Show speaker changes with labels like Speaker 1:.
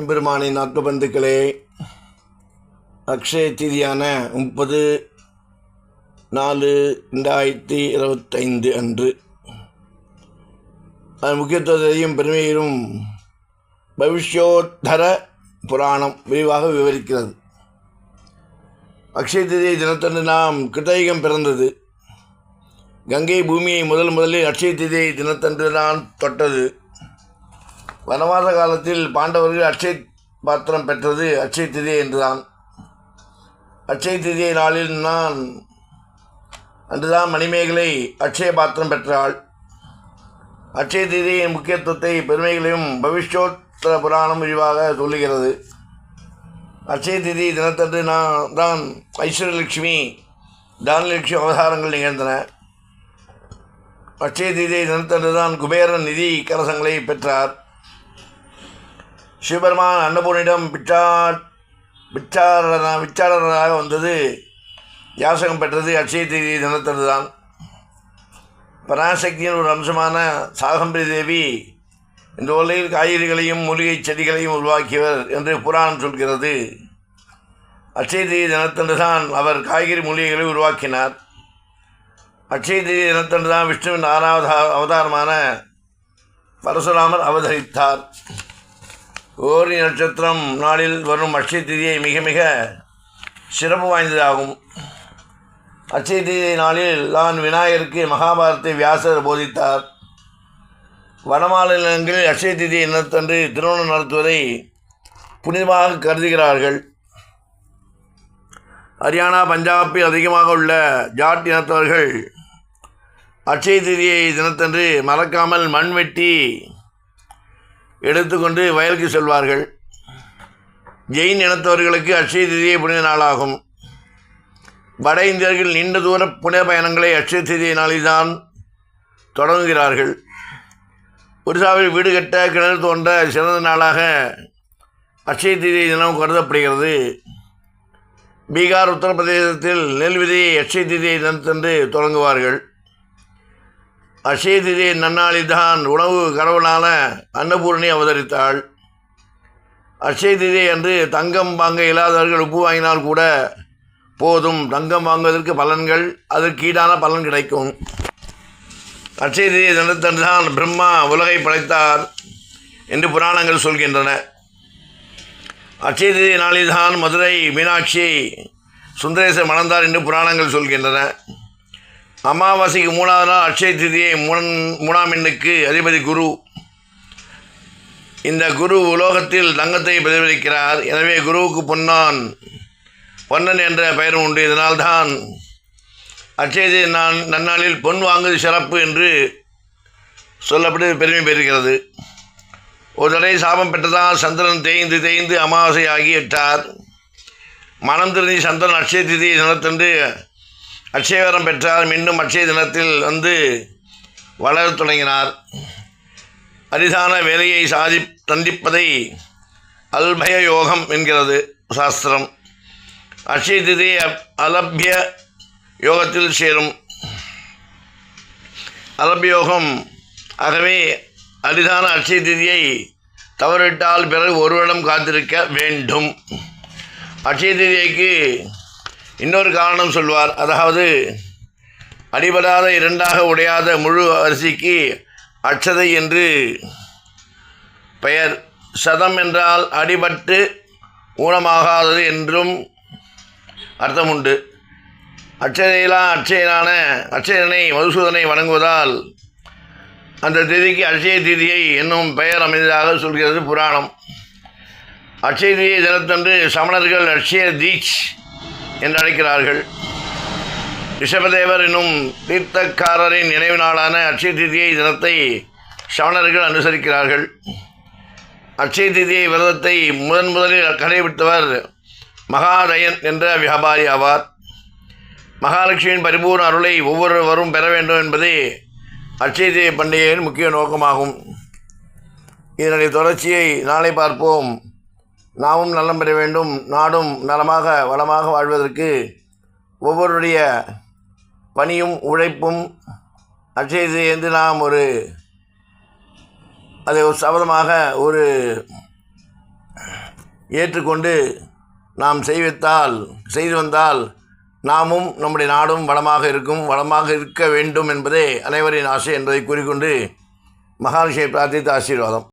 Speaker 1: எம்பெருமானின் ஆத்மபந்துக்களே அக்ஷய திதியான முப்பது நாலு ரெண்டாயிரத்தி இருபத்தைந்து அன்று அதன் முக்கியத்துவத்தையும் பெருமையிலும் பவிஷ்யோத்தர புராணம் விரிவாக விவரிக்கிறது. அக்ஷய திதியை தினத்தன்று நாம் கிருத்தயுகம் பிறந்தது. கங்கை பூமியை முதல் முதலில் அக்ஷய திதியை தினத்தன்று தான் தொட்டது. வனவாச காலத்தில் பாண்டவர்கள் அட்சய பாத்திரம் பெற்றது அட்சய திதியை என்றுதான். அட்சய திதியை நாளில் நான் அன்றுதான் மணிமேகலை அட்சய பாத்திரம் பெற்றாள். அட்சய திதியின் முக்கியத்துவத்தை பெருமைகளையும் பவிஷ்யோத்தர புராணம் விரிவாக சொல்லுகிறது. அட்சய திதி தினத்தன்று நான் தான் ஐஸ்வர்யலட்சுமி தானலட்சுமி அவதாரங்கள் நிகழ்ந்தன. அட்சய திதியை தினத்தன்று தான் குபேரன் நிதி கரசங்களை பெற்றார். சிவபெருமான் அன்னபூர்ணிடம் விச்சார் பிச்சாரண விச்சாரணராக வந்தது. யாசகம் பெற்றது அட்சய தேதி தினத்தன்று தான் பராசக்தியின் ஒரு அம்சமான சாகம்பரி தேவி இந்த உலகில் காய்கறிகளையும் மூலிகை செடிகளையும் உருவாக்கியவர் என்று புராணம் சொல்கிறது. அட்சய தேதி தினத்தன்று தான் அவர் காய்கறி மூலிகைகளை உருவாக்கினார். அட்சய தேதி தினத்தன்று தான் விஷ்ணுவின் ஆறாவது அவதாரமான பரசுராமர் அவதரித்தார். ஓரி நட்சத்திரம் நாளில் வரும் அட்சய திதியை மிக மிக சிறப்பு வாய்ந்ததாகும். அட்சய திதி நாளில் தான் விநாயகருக்கு மகாபாரத்தை வியாசர் போதித்தார். வடமாநிலங்களில் அட்சய திதி இனத்தன்று திருமணம் நடத்துவதை புனிதமாக கருதுகிறார்கள். ஹரியானா பஞ்சாபில் அதிகமாக உள்ள ஜாட் இனத்தவர்கள் அட்சய திதியை தினத்தன்று மறக்காமல் மண் வெட்டி எடுத்துக்கொண்டு வயலுக்கு செல்வார்கள். ஜெயின் இனத்தவர்களுக்கு அட்சய திதியை புனித நாளாகும். வட இந்தியர்கள் நீண்ட தூர புனித பயணங்களை அட்சய திதியை நாளில்தான் தொடங்குகிறார்கள். ஒரிசாவில் வீடு கட்ட கிணறு தோன்ற சிறந்த நாளாக அட்சய திதி தினம் கருதப்படுகிறது. பீகார் உத்தரப்பிரதேசத்தில் நெல் விதையை அட்சய திதியை தினத்தன்று தொடங்குவார்கள். அசேதிதே திதி உணவு கரவனான அன்னபூரணி அவதரித்தாள். அசேதிதே திதி தங்கம் வாங்க இல்லாதவர்கள் உப்பு வாங்கினால் கூட போதும். தங்கம் வாங்குவதற்கு பலன்கள் அதற்கு ஈடான பலன் கிடைக்கும். அட்சய திதி தான் பிரம்மா உலகை படைத்தார் என்று புராணங்கள் சொல்கின்றன. அட்சய திதி நாளில்தான் மதுரை மீனாட்சி சுந்தரேசர் மணந்தார் என்று புராணங்கள் சொல்கின்றன. அமாவாசைக்கு மூணாவது நாள் அட்சய திதியை மூணன் மூணாம் எண்ணுக்கு அதிபதி குரு. இந்த குரு உலோகத்தில் தங்கத்தை பிரதிபலிக்கிறார். எனவே குருவுக்கு பொன்னான். பொன்னன் என்ற பெயரும் உண்டு. இதனால்தான் அட்சய திதி நான் நன்னாளில் பொன் வாங்குவது சிறப்பு என்று சொல்லப்பட்டு பெருமை பெறுகிறது. ஒரு தடவை சாபம் பெற்றதால் சந்திரன் தேய்ந்து தேய்ந்து அமாவாசை ஆகிவிட்டார் மனம் திருந்தி சந்திரன் அட்சய திதியை நிலத்தன்று அட்சயவரம் பெற்றார். மீண்டும் அட்சய தினத்தில் வந்து வளரத் தொடங்கினார். அரிதான வேலையை சாதி தந்திப்பதை அல்பய யோகம் என்கிறது சாஸ்திரம். அட்சய திதி அலபிய யோகத்தில் சேரும். அலபியோகம் ஆகவே அரிதான அட்சய திதியை தவறிட்டால் பிறகு ஒரு வருடம் காத்திருக்க வேண்டும். அட்சய திதிக்கு இன்னொரு காரணம் சொல்வார். அதாவது அடிபடாத இரண்டாக உடையாத முழு அரிசிக்கு அட்சதை என்று பெயர். சதம் என்றால் அடிபட்டு ஊனமாகாதது என்றும் அர்த்தம் உண்டு அட்சதையிலா அச்சயனான அச்சயனை மதுசூதனை வணங்குவதால் அந்த திதிக்கு அட்சய திதியை என்னும் பெயர் அமைந்ததாக சொல்கிறது புராணம். அச்சய திதியை தினத்தன்று சமணர்கள் அட்சய தீட்ச் என்று அழைக்கிறார்கள் ரிஷபதேவர் என்னும் தீர்த்தக்காரரின் நினைவு நாளான அட்சய திதியை தினத்தை சவணர்கள் அனுசரிக்கிறார்கள். அட்சய திதியை விரதத்தை முதன் முதலில் கடைபிடித்தவர் மகாதயன் என்ற வியாபாரி ஆவார். மகாலட்சுமியின் பரிபூர்ண அருளை ஒவ்வொருவரும் பெற வேண்டும் என்பதே அட்சய திதி பண்டிகையின் முக்கிய நோக்கமாகும். இதனுடைய தொடர்ச்சியை நாளை பார்ப்போம். நாமும் நலம் பெற வேண்டும். நாடும் நலமாக வளமாக வாழ்வதற்கு ஒவ்வொருடைய பணியும் உழைப்பும் அட்சயத்தை என்று நாம் ஒரு அதை ஒரு சபதமாக ஒரு ஏற்றுக்கொண்டு நாம் செய்வித்தால் செய்து வந்தால் நாமும் நம்முடைய நாடும் வளமாக இருக்கும் வளமாக இருக்க வேண்டும் என்பதே அனைவரின் ஆசை என்பதை கூறிக்கொண்டு மகாரிஷியை பிரார்த்தித்து ஆசீர்வாதம்.